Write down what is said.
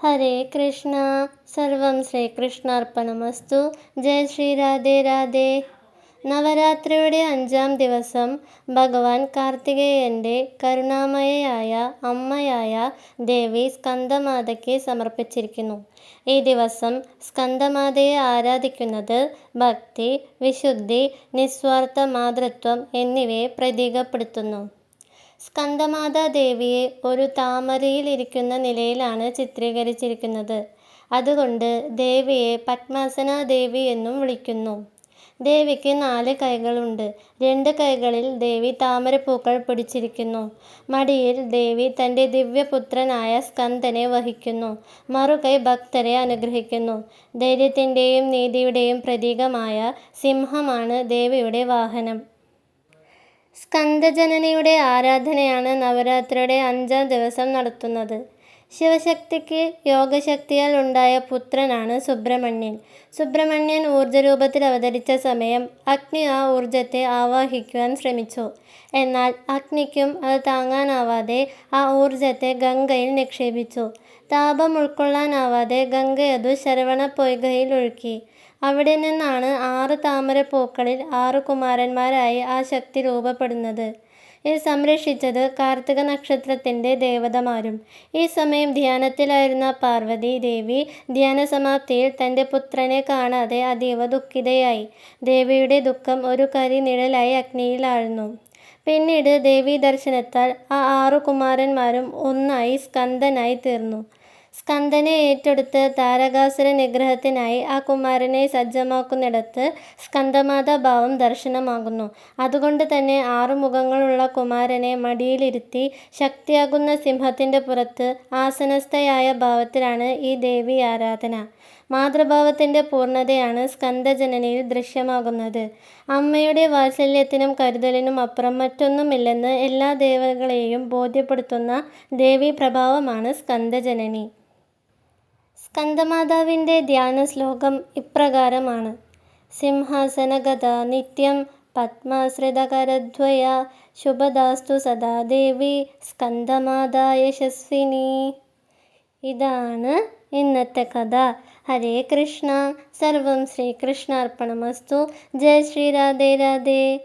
ഹരേ കൃഷ്ണ സർവം ശ്രീകൃഷ്ണാർപ്പണമസ്തു ജയ ശ്രീ രാധേ രാധേ നവരാത്രിയുടെ അഞ്ചാം ദിവസം ഭഗവാൻ കാർത്തികേയന്റെ കരുണാമയയായ അമ്മയായ ദേവി സ്കന്ദമാതയ്ക്ക് സമർപ്പിച്ചിരിക്കുന്നു. ഈ ദിവസം സ്കന്ദമാതയെ ആരാധിക്കുന്നത് ഭക്തി വിശുദ്ധി നിസ്വാർത്ഥ മാതൃത്വം എന്നിവയെ പ്രതീകപ്പെടുത്തുന്നു. സ്കന്ദമാതാ ദേവിയെ ഒരു താമരയിൽ ഇരിക്കുന്ന നിലയിലാണ് ചിത്രീകരിച്ചിരിക്കുന്നത്. അതുകൊണ്ട് ദേവിയെ പത്മാസന ദേവി എന്നും വിളിക്കുന്നു. ദേവിക്ക് നാല് കൈകളുണ്ട്. രണ്ട് കൈകളിൽ ദേവി താമരപ്പൂക്കൾ പിടിച്ചിരിക്കുന്നു. മടിയിൽ ദേവി തന്റെ ദിവ്യപുത്രനായ സ്കന്ദനെ വഹിക്കുന്നു. മറുകൈ ഭക്തരെ അനുഗ്രഹിക്കുന്നു. ധൈര്യത്തിന്റെയും നീതിയുടെയും പ്രതീകമായ സിംഹമാണ് ദേവിയുടെ വാഹനം. സ്കന്ദജനനിയുടെ ആരാധനയാണ് നവരാത്രിയുടെ അഞ്ചാം ദിവസം നടത്തുന്നത്. ശിവശക്തിക്ക് യോഗശക്തിയാൽ ഉണ്ടായ പുത്രനാണ് സുബ്രഹ്മണ്യൻ. സുബ്രഹ്മണ്യൻ ഊർജരൂപത്തിൽ അവതരിച്ച സമയം അഗ്നി ആ ഊർജത്തെ ആവാഹിക്കുവാൻ ശ്രമിച്ചു. എന്നാൽ അഗ്നിക്കും അത് താങ്ങാനാവാതെ ആ ഊർജത്തെ ഗംഗയിൽ നിക്ഷേപിച്ചു. താപം ഉൾക്കൊള്ളാനാവാതെ ഗംഗ അത് ശരവണ പൊയ്കയിൽ ഒഴുക്കി. അവിടെ നിന്നാണ് ആറ് താമര പൂക്കളിൽ ആറ് കുമാരന്മാരായി ആ ശക്തി രൂപപ്പെടുന്നത്. ഇത് സംരക്ഷിച്ചത് കാർത്തിക നക്ഷത്രത്തിന്റെ ദേവതമാരും. ഈ സമയം ധ്യാനത്തിലായിരുന്ന പാർവതി ദേവി ധ്യാനസമാപ്തിയിൽ തന്റെ പുത്രനെ കാണാതെ അതീവ ദുഃഖിതയായി. ദേവിയുടെ ദുഃഖം ഒരു കരി നിഴലായി അഗ്നിയിലാഴ്ന്നു പിന്നീട് ദേവീ ദർശനത്താൽ ആ ആറു കുമാരന്മാരും ഒന്നായി സ്കന്ദനായി തീർന്നു. സ്കന്ദനെ ഏറ്റെടുത്ത് താരകാസുര നിഗ്രഹത്തിനായി ആ കുമാരനെ സജ്ജമാക്കുന്നിടത്ത് സ്കന്ദമാതാ ഭാവം ദർശനമാകുന്നു. അതുകൊണ്ട് തന്നെ ആറു മുഖങ്ങളുള്ള കുമാരനെ മടിയിലിരുത്തി ശക്തിയാകുന്ന സിംഹത്തിന്റെ പുറത്ത് ആസനസ്ഥയായ ഭാവത്തിലാണ് ഈ ദേവി ആരാധന. മാതൃഭാവത്തിന്റെ പൂർണതയാണ് സ്കന്ദജനനിയിൽ ദൃശ്യമാകുന്നത്. അമ്മയുടെ വാത്സല്യത്തിനും കരുതലിനും അപ്പുറം മറ്റൊന്നുമില്ലെന്ന് എല്ലാ ദേവകളെയും ബോധ്യപ്പെടുത്തുന്ന ദേവീ പ്രഭാവമാണ് സ്കന്ദജനനി സ്കന്ദമാതാവിന്റെ ധ്യാന ശ്ലോകം ഇപ്രകാരമാണ്. സിംഹാസനഗത നിത്യം പത്മാശ്രിതകരദ്വയ ശുഭദാസ്തു സദാ ദേവി സ്കന്ദമാതാ യശസ്വിനി. ഇതാണ് ഇന്നത്തെ കഥ. ഹരേ കൃഷ്ണ. സർവം ശ്രീകൃഷ്ണാർപ്പണമസ്തു. ജയ ശ്രീ രാധേ രാധേ.